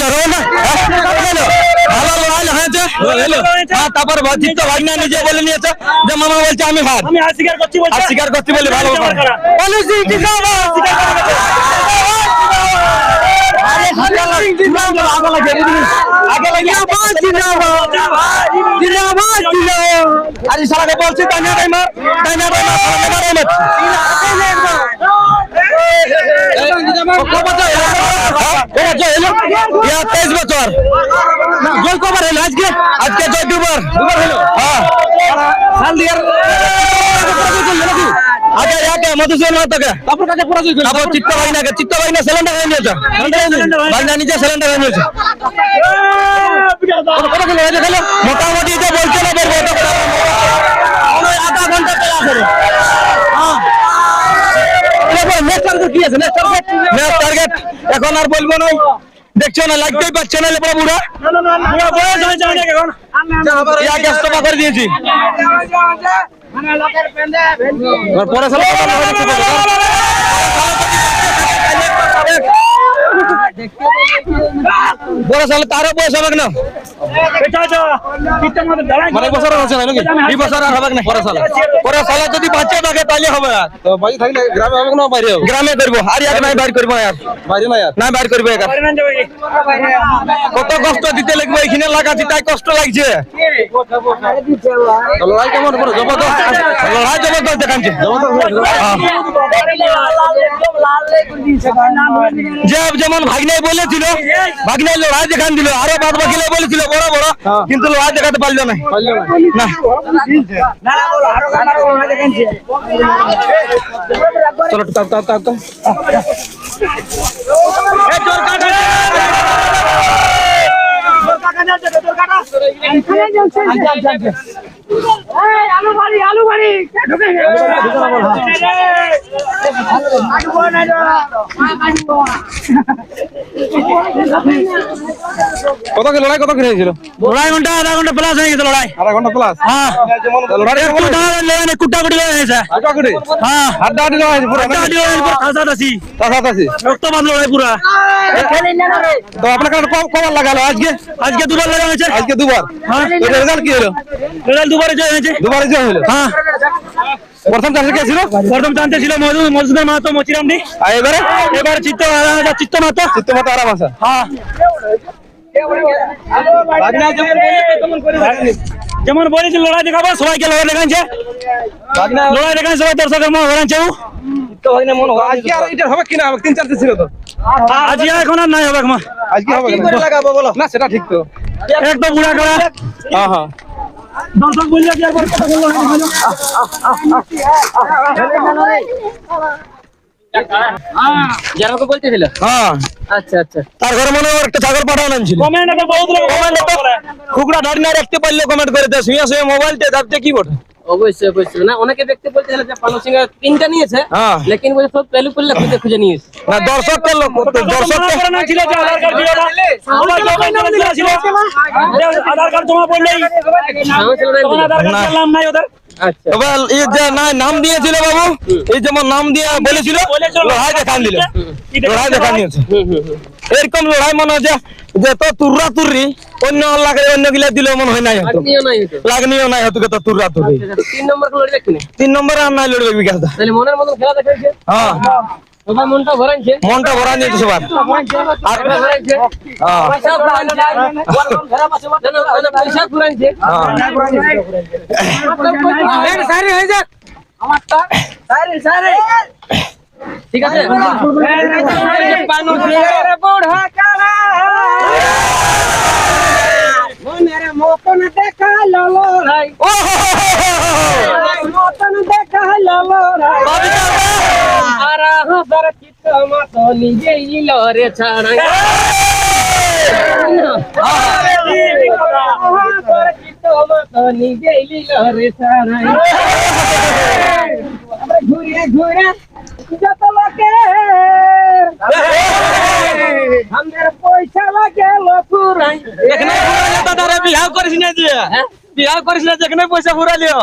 হলো রো না ভালো হয়েছে হলো হ্যাঁ তারপর চিত্ত ভাগনা নিজে বলে নিয়েছে যে মামা বলছে আমি হার আমি স্বীকার করছি বলছে স্বীকার করছি বলে ভালো ব্যাপার। বলেছি জিন্দাবাদ আরে সারাকে বলছি তাইনা টাইমার তাইনা টাইমার সারাকে মারে মত তেইশ বছর। জয় কবার হলো আজকে আজকে জয় দুবার। দুবার হলো? হ্যাঁ। সাল দিয়ার আগে ইয়াকে মধুসূদন মাহাতোকে। তারপর কাছে পরাজয় করল? তারপর চিত্ত ভাইনাকে চিত্ত ভাইনা সিলিন্ডার হয়ে নিয়েছে ভাইনা নিজে সিলিন্ডার হয়ে নিয়েছে কত কত কিলো হয়েছে তাহলে মোটামুটি যে বলছে না বের আধা ঘণ্টা চলা করে নেক্সট টার্গেট কি আছে? নেক্সট টার্গেট নেক্সট টার্গেট এখন আর বলব না। দেখছ না? লাগতেই পাচ্ছে না লেপড়া বুড়া? বুড়া বয়স হয়েছে করে দিয়েছি। পরে তারও বয়স হবে না। মানে বছর আছে না নাকি? এই বছর আর হবে না পরে সালে। পরে সালে যদি বাচ্চা থাকে তাহলে হবে আর তো বাড়ি থাকলে গ্রামে হবে না বাইরে হবে? গ্রামে করব। আর নাই বাইর করব আর বাইরে না আর? না বাইর করব এক? কত কষ্ট দিতে লাগবে এখানে লাগাচ্ছি তাই কষ্ট লাগছে। লড়াই কেমন করে? জবরদস্ত? লড়াই জবরদস্ত দেখাচ্ছে। যেমন ভাগনাই বলেছিল ভাগনাই লড়াই দেখান দিল আরও বাদ বাকিলে বলেছিল বড় বড় কিন্তু লড়াই দেখাতে পারল না। চলো তার তার আলু বাড়ি আলু বাড়ি ঢুকে কত কি লড়াই কত কি হয়েছিল লড়াই ঘণ্টা আধা ঘণ্টা প্লাস হয়ে গেছে লড়াই। আধা ঘণ্টা প্লাস হ্যাঁ। লড়াই একটু কুটি হয়ে। গেছে লড়াই পুরো? লড়াই পুরা তো আপনার কাছে কবার লাগালো? আজকে? আজকে দুবার লাগা হয়েছে। আজকে দুবার? হ্যাঁ। রেজাল্ট কি হলো? রেজাল্ট দুবারে জয় হয়েছে। দুবারে যে হলো? হ্যাঁ। প্রথম কে ছিল? প্রথম জানতে ছিল মধু মধুসূদন মাহাতো মচিরামডি আর এবারে? এবার চিত্ত চিত্ত মাহাতো। চিত্তমাতা আরাম আছে। হ্যাঁ। যেমন বলেছি লড়াই দেখাবো সবাইকে লড়াই দেখাচ্ছে লড়াই দেখান সবাই দর্শকের মন আজকে হবে কিনা? হবে তিন চারটে ছিল তো। আজ এখন আর নাই হবে আজকে হবে না সেটা ঠিক তো। এক তো বুড়া করা হ্যাঁ হ্যাঁ। দর্শক বললে কি একবার কথা বলল যারা বলতেছিল? হ্যাঁ। আচ্ছা আচ্ছা। তার ঘরে মনে হয় একটা ছাগল পাঠানো নাম ছিল বহুত লোক কমেন্ট তো খুকড়া ধরে না রাখতে পারলে কমেন্ট করে দেয় শুয়ে শুয়ে মোবাইলতে দাবতে কি বটে? অবশ্যই অবশ্যই। না অনেকে যে পানু সিং তিনটা নিয়েছে হ্যাঁ। লেকিন বলে সব পেলু পেলে খুঁজে খুঁজে নিয়েছে না দর্শক ছিল যে আধার কার্ড ছিল না আমার জমা করে দেওয়া ছিল আধার কার্ড জমা পড়লেই তখন আধার কার্ড নাম নাই ওদের। আচ্ছা। এবার এই যে নাম দিয়েছিল বাবু এই যেমন নাম দিয়ে বলেছিল। লড়াই দেখান দিল। লড়াই দেখান দিয়েছে। এরকম লড়াই মনে হচ্ছে যে তো তুর্রা তুর্রি অন্য লাগে অন্য গিলা দিলেও মনে হয় নাই হতো লাগনিও নাই হতো তো তুর্রা তুর্রি। আচ্ছা, তিন নম্বর তিন নম্বরে আর নাই লড়বে বিকাশটা তাহলে মনের মতন খেলা দেখাইছে? হ্যাঁ। সবাই মনটা ভরাইছে মনটা ভরা নিয়েছে সবার। আর পয়সা ভরাইছে না, না, না, পয়সা ভরাইছে সারি হয়ে। যাক ঠিক আছে পানু সিংহের বুড়া কালা মনের মতন দেখা লড়াই মতন দেখা লড়াই আর হাজার চিত্ত মত নিজেই লরে মত নিজেই লরে ছাড়াই ঘুরে ঘুরে যত লোকে আমাদের পয়সা লাগে দাদারে বিহার করিস না দিয়ে? বিয়া করিস না যেখানে পয়সা ফুরালিও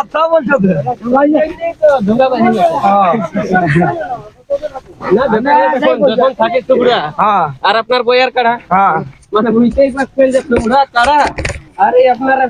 আচ্ছা বলছো টুকরা হ্যাঁ। আর আপনার বইয়ার কাড়া। হ্যাঁ। মানে বুঝতেই পারছেন যে তোমরা তারা আরে আপনারা